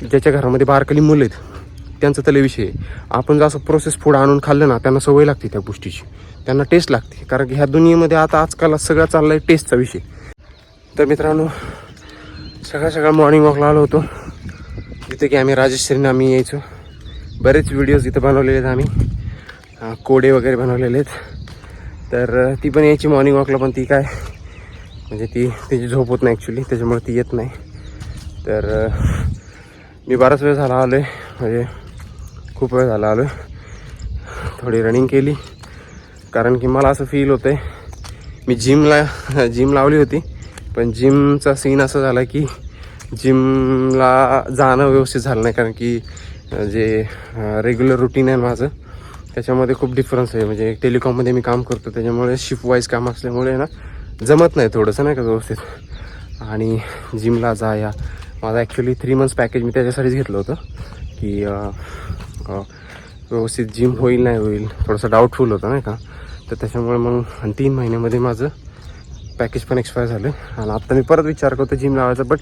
ज्याच्या घरामध्ये बारकली मुलं आहेत त्यांचा तले विषय आहे. आपण जर असं प्रोसेस फूड आणून खाल्लं ना त्यांना सवय लागते त्या गोष्टीची. त्यांना टेस्ट लागते. कारण की ह्या दुनियेमध्ये आता आजकाल सगळा चाललं आहे टेस्टचा विषय. तर मित्रांनो सकाळ सकाळ मॉर्निंग वॉकला आलो होतो. जिथे की आम्ही राजेश्वरीने आम्ही यायचो. बरेच व्हिडिओज इथं बनवलेले आहेत आम्ही. कोडे वगैरे बनवलेले आहेत. तर ती पण यायची मॉर्निंग वॉकला पण ती काय? म्हणजे ती तिची झोप होत नाही ॲक्च्युली त्याच्यामुळे ती येत नाही. तर मी बराच वेळ झाला आलो आहे म्हणजे खूप वेळ झाला आलो थोडी रनिंग केली. कारण की मला असं फील होतं आहे मी जिमला जिम लावली होती. पण जिमचा सीन असा झाला की जिमला जाणं व्यवस्थित झालं नाही. कारण की जे रेग्युलर रुटीन आहे माझं त्याच्यामध्ये खूप डिफरन्स आहे. म्हणजे टेलिकॉममध्ये मी काम करतो त्याच्यामुळे शिफ्ट वाईज काम असल्यामुळे ना जमत नाही थोडंसं नाही का व्यवस्थित. आणि जिमला जा या. माझं ॲक्च्युली थ्री मंथ्स पॅकेज मी त्याच्यासाठीच घेतलं होतं की व्यवस्थित जिम होईल नाही होईल थोडंसं डाऊटफुल होतं नाही का? तर त्याच्यामुळे मग तीन महिन्यामध्ये माझं पॅकेज पण एक्सपायर झालं. आणि आता मी परत विचार करतो जिम लावायचा बट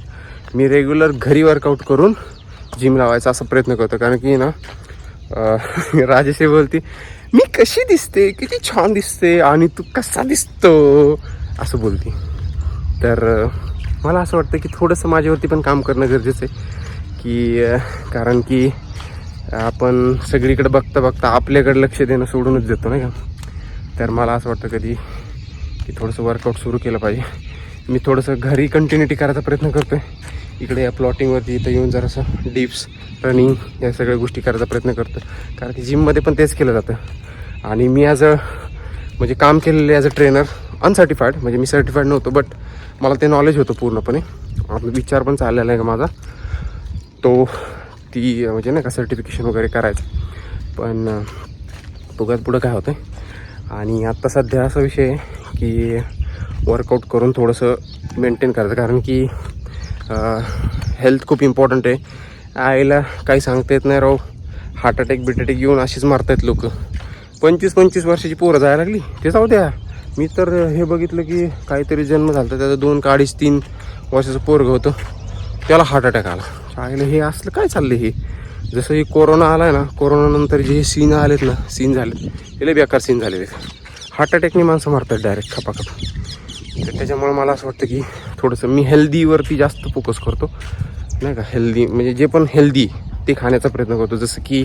मी रेग्युलर घरी वर्कआउट करून जिम लावायचा असा प्रयत्न करतो. कारण की ना अं, बोलती बोलते मी कशी दिसते? किती छान दिसते आणि तू कसा दिसतो? असं बोलते. तर मला असं वाटतं की थोडंसं माझ्यावरती पण काम करणं गरजेचं आहे. की कारण की आपण सगळीकडे बघता बघता आपल्याकडे लक्ष देणं सोडूनच देतो नाही का? तर मला असं वाटतं कधी की थोडंसं वर्कआउट सुरू केलं पाहिजे. मी थोडंसं घरी कंटिन्युटी करायचा प्रयत्न करतो आहे इकडे या प्लॉटिंगवरती इथं येऊन जरासं डिप्स रनिंग या सगळ्या गोष्टी करायचा प्रयत्न करतो कारण की जिममध्ये पण तेच केलं जातं. आणि मी ॲज अ म्हणजे काम केलेले ॲज अ ट्रेनर अनसर्टिफाईड म्हणजे मी सर्टिफाईड नव्हतो बट मला ते नॉलेज होतं पूर्णपणे. आपला विचार पण चाललेला आहे का माझा? तो ती म्हणजे नाही का सर्टिफिकेशन वगैरे करायचं. पण अं, बघत पुढं काय होतं आणि आत्ता सध्या असा विषय आहे की वर्कआउट करून थोडंसं मेंटेन करायचं. कारण की हेल्थ खूप इम्पॉर्टंट आहे. आईला काही सांगता येत नाही राव. हार्ट अटॅक बिट अटॅक येऊन अशीच मारतायत लोक. पंचवीस पंचवीस वर्षाची पोरं जायला लागली. ते जाऊ द्या. मी तर हे बघितलं की काहीतरी जन्म झाला होता, त्याचं दोन का अडीच तीन वर्षाचं पोरगं होतं. त्याला हार्ट अटॅक आला. चांगलं हे असलं काय चाललं हे? जसं हे कोरोना आला आहे ना कोरोनानंतर जे हे सीन आलेत ना सीन झाले हे लय बेकार सीन झालेले हार्ट अटॅकने माणसं मारतात डायरेक्ट खपाखप. तर त्याच्यामुळे मला असं वाटतं की थोडंसं मी हेल्दीवरती जास्त फोकस करतो. नाही का? हेल्दी म्हणजे जे पण हेल्दी ते खाण्याचा प्रयत्न करतो. जसं की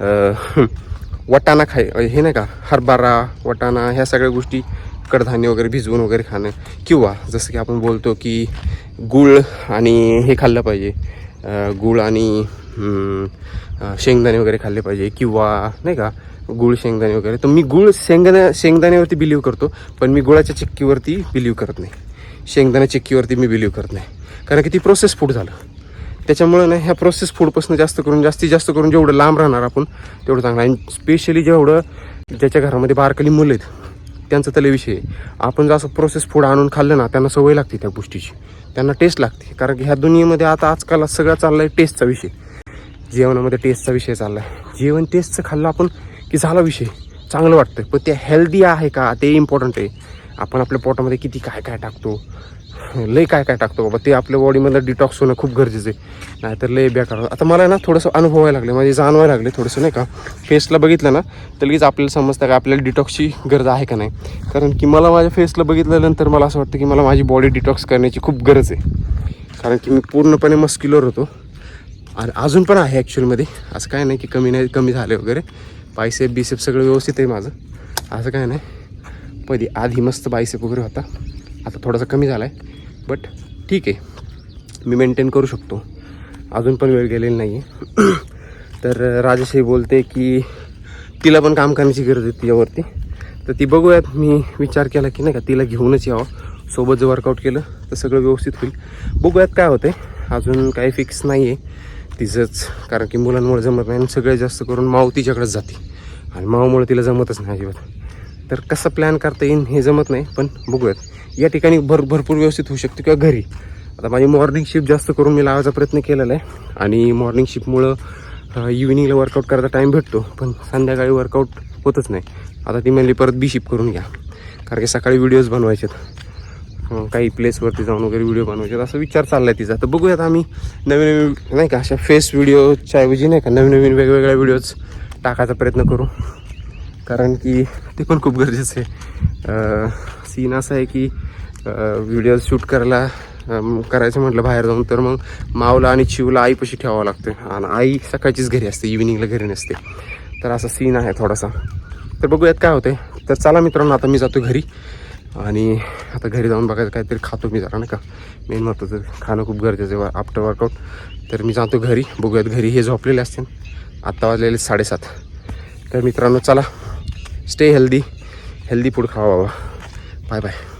वटाणा खाय हे नाही का? हरभरा वटाणा ह्या सगळ्या गोष्टी कडधान्य वगैरे भिजवून वगैरे खाणं. किंवा जसं की आपण बोलतो की गुळ आणि हे खाल्लं पाहिजे. गूळ गुळ आणि शेंगदाणे वगैरे खाल्ले पाहिजे. किंवा नाही का गुळ शेंगदाणे वगैरे. तर मी गुळ शेंगदाण्या शेंगदाण्यावरती बिलीव्ह करतो पण मी गुळाच्या चिक्कीवरती बिलीव्ह करत नाही. शेंगदाणा चिक्कीवरती मी बिलीव्ह करत नाही. कारण की ती प्रोसेस फूड झालं. त्याच्यामुळे ना ह्या प्रोसेस फूडपासून जास्त करून जास्तीत जास्त करून जेवढं लांब राहणार आपण तेवढं चांगलं. आणि स्पेशली जेवढं ज्याच्या घरामध्ये बारकली मुलं आहेत त्यांचा त्याला विषय आहे. आपण जर असं प्रोसेस फूड आणून खाल्लं ना त्यांना सवय लागते त्या गोष्टीची. त्यांना टेस्ट लागते. कारण की ह्या दुनियेमध्ये आता आजकाल सगळं चाललं आहे टेस्टचा विषय. जेवणामध्ये टेस्टचा विषय चालला आहे जेवण टेस्टचं खाल्लं आपण की झाला विषय. चांगलं वाटतं पण ते हेल्दी आहे का? ते इम्पॉर्टंट आहे. आपण आपल्या पोटामध्ये किती काय काय टाकतो? लय काय काय टाकतो बाबा ते आपल्या बॉडीमधलं डिटॉक्स होणं खूप गरजेचं आहे. नाहीतर लय बेकार. आता मला ना थोडंसं अनुभवायला लागले म्हणजे जाणवायला लागले थोडंसं नाही का. फेसला बघितलं ना तर लगेच आपल्याला समजतं का आपल्याला डिटॉक्सची गरज आहे का नाही. कारण की मला माझ्या फेसला बघितल्यानंतर मला असं वाटतं की मला माझी बॉडी डिटॉक्स करण्याची खूप गरज आहे. कारण की मी पूर्णपणे मस्क्युलर होतो. आणि अजून पण आहे ॲक्च्युअलमध्ये असं काय नाही की कमी नाही कमी झाले वगैरे. बायसेप बिसेप सगळं व्यवस्थित आहे माझं. असं काय नाही. पदी आधी मस्त बायसेप वगैरे होता. आता थोडासा कमी झाला आहे बट ठीक आहे. मी मेंटेन करू शकतो. अजून पण वेळ गेलेली नाही आहे तर राजेशही बोलते की तिला पण काम करण्याची गरज आहे तिच्यावरती. तर ती बघूयात. मी विचार केला की नाही का तिला घेऊनच यावं. सोबत जर वर्कआउट केलं तर सगळं व्यवस्थित होईल. बघूयात काय होते अजून काही फिक्स नाही आहे तिचंच कारण की मुलांमुळे जमत नाही आणि सगळ्यात जास्त करून माव तिच्याकडेच जाते. आणि मावामुळे तिला जमतच नाही अजिबात. तर कसं प्लॅन करता येईल हे जमत नाही पण बघूयात. या ठिकाणी भर भरपूर व्यवस्थित होऊ शकते किंवा घरी. आता माझी मॉर्निंग शिफ्ट जास्त करून मी लावायचा प्रयत्न केलेला आहे. आणि मॉर्निंग शिफ्टमुळं इव्हिनिंगला वर्कआउट करायचा टाईम भेटतो पण संध्याकाळी वर्कआउट होतच नाही. आता ती म्हणली परत बी शिफ्ट करून घ्या. कारण की सकाळी व्हिडिओज बनवायचे काही प्लेसवरती जाऊन वगैरे व्हिडिओ बनवायचे असा विचार चाललाय तिचा. तर बघूयात आम्ही नवीन नवीन नाही का अशा फेस व्हिडिओच्या ऐवजी नाही का नवीन नवीन वेगवेगळ्या व्हिडिओज टाकायचा प्रयत्न करू. कारण की ते पण खूप गरजेचं आहे. सीन असं आहे की व्हिडिओ शूट करायला करायचं म्हटलं बाहेर जाऊन तर मग मावला आणि चिवला आईपाशी ठेवावं लागतं. आणि आई सकाळचीच घरी असते इव्हिनिंगला घरी नसते. तर असा सीन आहे थोडासा. तर बघूयात काय होते तर चला मित्रांनो आता मी जातो घरी. आणि आता घरी जाऊन बघायचं काहीतरी खातो मी जरा नाही का? मेन महत्त्वाचं खाणं खूप गरजेचं आहे. आफ्टर वर्कआउट तर मी जातो घरी. बघूयात घरी. हे झोपलेले असतील. आत्ता वाजलेले साडेसात. तर मित्रांनो चला. स्टे हेल्दी हेल्दी फूड खावा बाबा. Bye bye